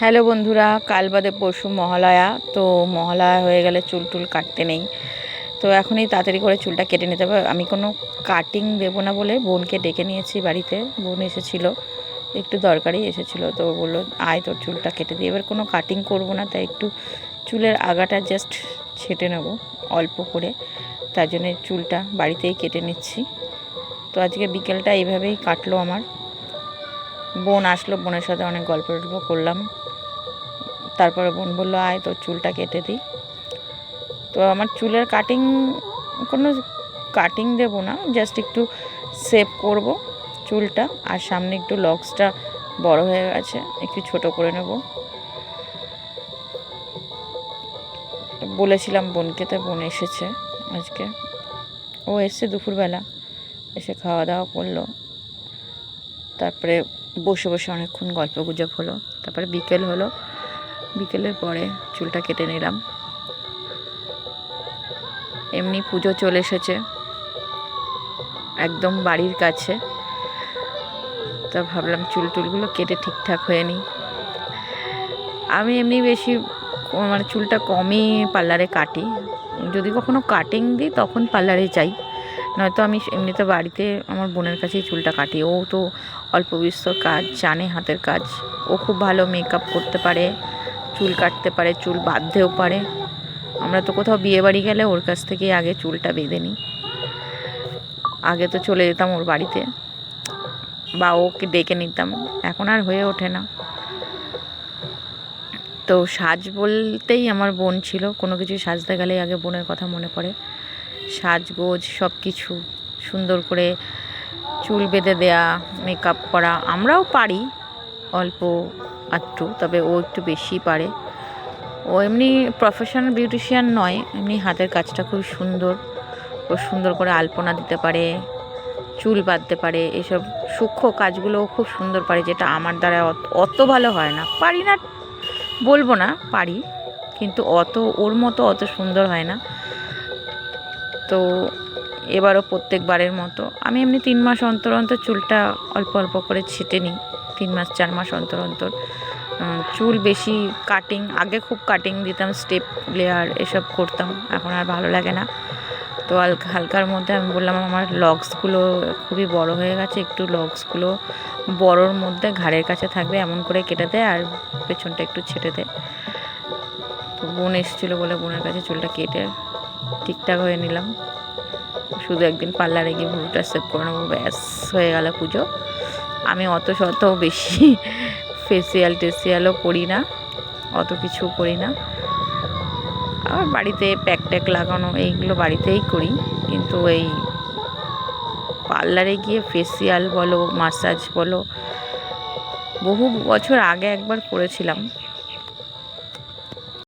Hello বন্ধুরা, কাল বাদে পরশু মহালয়া, তো মহালয়া হয়ে গেলে চুল টুল কাটতে নেই। তো এখনই তাড়াতাড়ি করে চুলটা কেটে নিতে হবে। আমি কোনো কাটিং দেবো না বলে বোনকে ডেকে নিয়েছি বাড়িতে। বোন এসেছিল, একটু দরকারই এসেছিল, তো বলল, আয় তোর চুলটা কেটে দিই এবার কোনো কাটিং করব না, তাই একটু চুলের আগাটা জাস্ট ছেটে নেব, অল্প করে। তার জন্য চুলটা বাড়িতেই কেটে নিচ্ছি। তো আজকে বিকেলটা এইভাবেই কাটলো আমার। বোন আসলো, বোনের সাথে অনেক গল্প টল্প করলাম। তারপরে বোন বলল, আয়, তোর চুলটা কেটে দিই। তো আমার চুলের কাটিং কোনো কাটিং দেবো না জাস্ট একটু সেভ করব চুলটা, আর সামনে একটু লক্সটা বড় হয়ে গেছে, একটু ছোট করে নেব। বলেছিলাম বোনকে, তো বোন এসেছে আজকে। ও এসছে দুপুরবেলা, এসে খাওয়া দাওয়া করল। তারপরে বসে বসে অনেকক্ষণ গল্প গুজব হলো, তারপরে বিকেল হলো বিকেলের পরে চুলটা কেটে নিলাম। এমনি পুজো চলে এসেছে। একদম বাড়ির কাছে। তা ভাবলাম চুল টুলগুলো কেটে ঠিকঠাক হয়ে নিই। আমি এমনি বেশি মানে চুলটা কমই পার্লারে কাটি। যদি কখনো কাটিং দিই তখন পার্লারে যাই নয়তো আমি এমনিতে বাড়িতে আমার বোনের কাছেই চুলটা কাটি। ও তো অল্প বিস্তর কাজ, জানে হাতের কাজ। ও খুব ভালো মেকআপ করতে পারে। চুল কাটতে পারে, চুল বাঁধতেও পারে। আমরা তো কোথাও বিয়ে বাড়ি গেলে ওর কাছ থেকেই আগে চুলটা বেঁধে নিই। আগে তো চলে যেতাম ওর বাড়িতে। বা ওকে ডেকে নিতাম। এখন আর হয়ে ওঠে না। তো সাজ বলতেই আমার বোন ছিল। কোনো কিছু সাজতে গেলেই আগে বোনের কথা মনে পড়ে। সাজগোজ সব কিছু সুন্দর করে চুল বেঁধে দেয়া মেকআপ করা, আমরাও পারি। অল্প আধটু, তবে ও একটু বেশি পারে। ও এমনি প্রফেশনাল বিউটিশিয়ান নয়, এমনি হাতের কাজটা খুব সুন্দর। ও সুন্দর করে আলপনা দিতে পারে, চুল বাঁধতে পারে, এসব সূক্ষ্ম কাজগুলো খুব সুন্দর পারে, যেটা আমার দ্বারা অত ভালো হয় না। পারি না, বলব না, পারি, কিন্তু অত, ওর মতো অত সুন্দর হয় না। তো এবারও প্রত্যেকবারের মতো। আমি এমনি তিন মাস অন্তর অন্তর চুলটা অল্প অল্প করে ছেটে নিই, তিন মাস, চার মাস অন্তর অন্তর। চুল বেশি কাটিং আগে খুব কাটিং দিতাম স্টেপ লেয়ার এসব করতাম, এখন আর ভালো লাগে না। তো হালকা, হালকার মধ্যে আমি বললাম, আমার লক্সগুলো খুবই বড় হয়ে গেছে, একটু লক্সগুলো বড়োর মধ্যে ঘাড়ের কাছে থাকবে, এমন করে কেটে দেয় আর পেছনটা একটু ছেটে দেয় তো বোন এসেছিল বলে বোনের কাছে চুলটা কেটে ঠিকঠাক হয়ে নিলাম। শুধু একদিন পার্লারে গিয়ে ভুরুটা সেভ করে নেব, ব্যাস, হয়ে গেল পুজো। আমি অত শত বেশি ফেসিয়াল টেসিয়ালও করি না, অত কিছু করি না। আর বাড়িতে প্যাক ট্যাক লাগানো, এইগুলো বাড়িতেই করি। কিন্তু এই পার্লারে গিয়ে ফেসিয়াল বলো মাসাজ বলো, বহু বছর আগে একবার করেছিলাম।